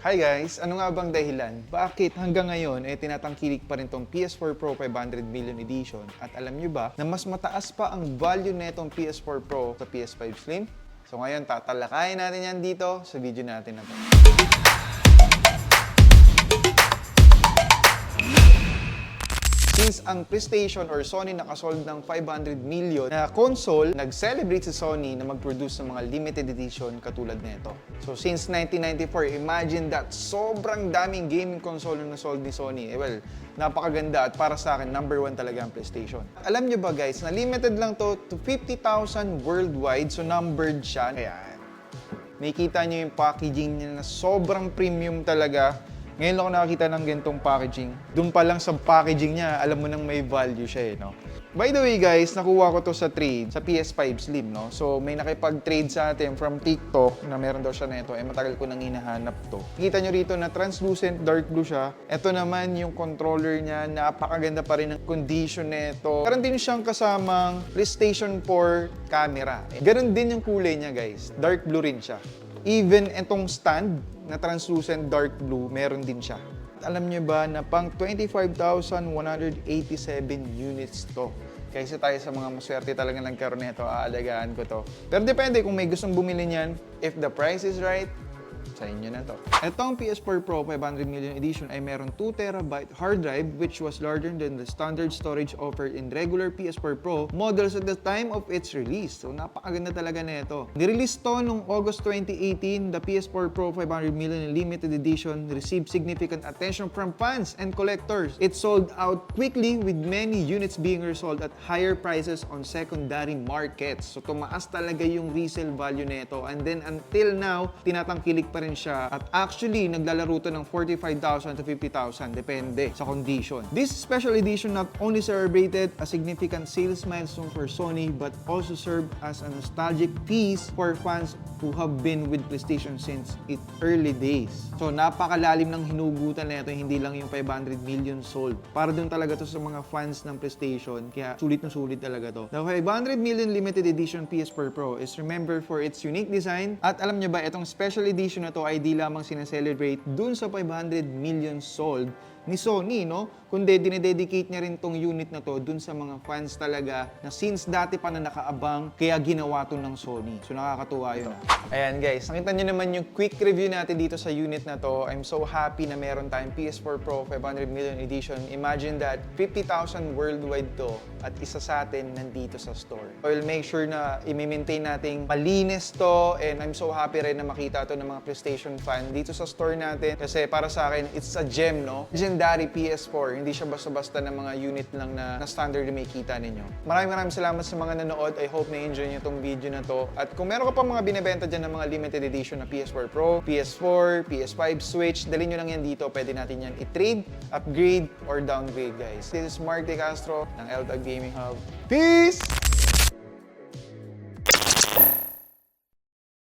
Hi guys! Ano nga bang dahilan? Bakit hanggang ngayon eh tinatangkilik pa rin tong PS4 Pro 500 million edition? At alam nyo ba na mas mataas pa ang value netong PS4 Pro sa PS5 Slim? So ngayon tatalakayin natin yan dito sa video natin na to. Since ang PlayStation or Sony nakasold ng 500 million na console, nag-celebrate si Sony na mag-produce ng mga limited edition katulad nito. So since 1994, imagine that sobrang daming gaming console na nasold ni Sony. Eh well, napakaganda at para sa akin, number one talaga ang PlayStation. Alam nyo ba guys, na limited lang to to 50,000 worldwide, so numbered siya. Ayan. Nakikita nyo yung packaging niya na sobrang premium talaga. Ngayon lang ako nakakita ng ganitong packaging. Doon pa lang sa packaging niya, alam mo nang may value siya eh, no? By the way guys, nakuha ko to sa trade, sa PS5 Slim, no? So may nakipag-trade sa atin from TikTok na meron daw siya nito. Eh matagal ko nang hinahanap to. Kita nyo rito na translucent dark blue siya. Ito naman yung controller niya, napakaganda pa rin ang condition nito. Meron din siyang kasamang PlayStation 4 camera. Ganon din yung kulay niya guys. Dark blue rin siya. Even itong stand na translucent dark blue, meron din siya. Alam niyo ba na pang 25,187 units to. Kaysa tayo sa mga maswerte talaga nagkaroon nito, aalagaan ko to. Pero depende kung may gustong bumili niyan, if the price is right, sa inyo na to. Itong PS4 Pro 500 million edition ay meron 2 terabyte hard drive which was larger than the standard storage offered in regular PS4 Pro models at the time of its release. So napakaganda talaga na ito. Nirelease to noong August 2018, the PS4 Pro 500 million limited edition received significant attention from fans and collectors. It sold out quickly with many units being resold at higher prices on secondary markets. So tumaas talaga yung resale value nito and then until now, tinatangkilik pa rin siya at actually naglalaro to ng 45,000 to 50,000 depende sa condition. This special edition not only celebrated a significant sales milestone for Sony but also served as a nostalgic piece for fans who have been with PlayStation since its early days. So napakalalim ng hinugutan na ito, hindi lang yung 500 million sold. Para dun talaga to sa mga fans ng PlayStation, kaya sulit na sulit talaga to. The 500 million limited edition PS4 Pro is remembered for its unique design at alam nyo ba, itong special edition na to ay di lamang sinaselebrate dun sa 500 million sold ni Sony, no? Kundi dinededicate niya rin tong unit na to dun sa mga fans talaga na since dati pa na nakaabang, kaya ginawa to ng Sony. So nakakatuwa yun. Ayan guys, nakita niyo naman yung quick review natin dito sa unit na to. I'm so happy na meron tayong PS4 Pro 500 million edition. Imagine that, 50,000 worldwide to at isa sa atin nandito sa store. I'll make sure na i-maintain nating malinis to and I'm so happy rin na makita to ng mga PlayStation fan dito sa store natin kasi para sa akin, it's a gem, no? Legendary PS4. Hindi siya basta-basta ng mga unit lang na, na standard na may kita ninyo. Maraming maraming salamat sa mga nanood. I hope na-enjoy nyo itong video na to. At kung meron ka pa mga binibenta dyan ng mga limited edition na PS4 Pro, PS4, PS5, Switch, dalhin nyo lang yan dito. Pwede natin yan i-trade, upgrade, or downgrade, guys. This is Mark De Castro ng LTAG Gaming Hub. Peace!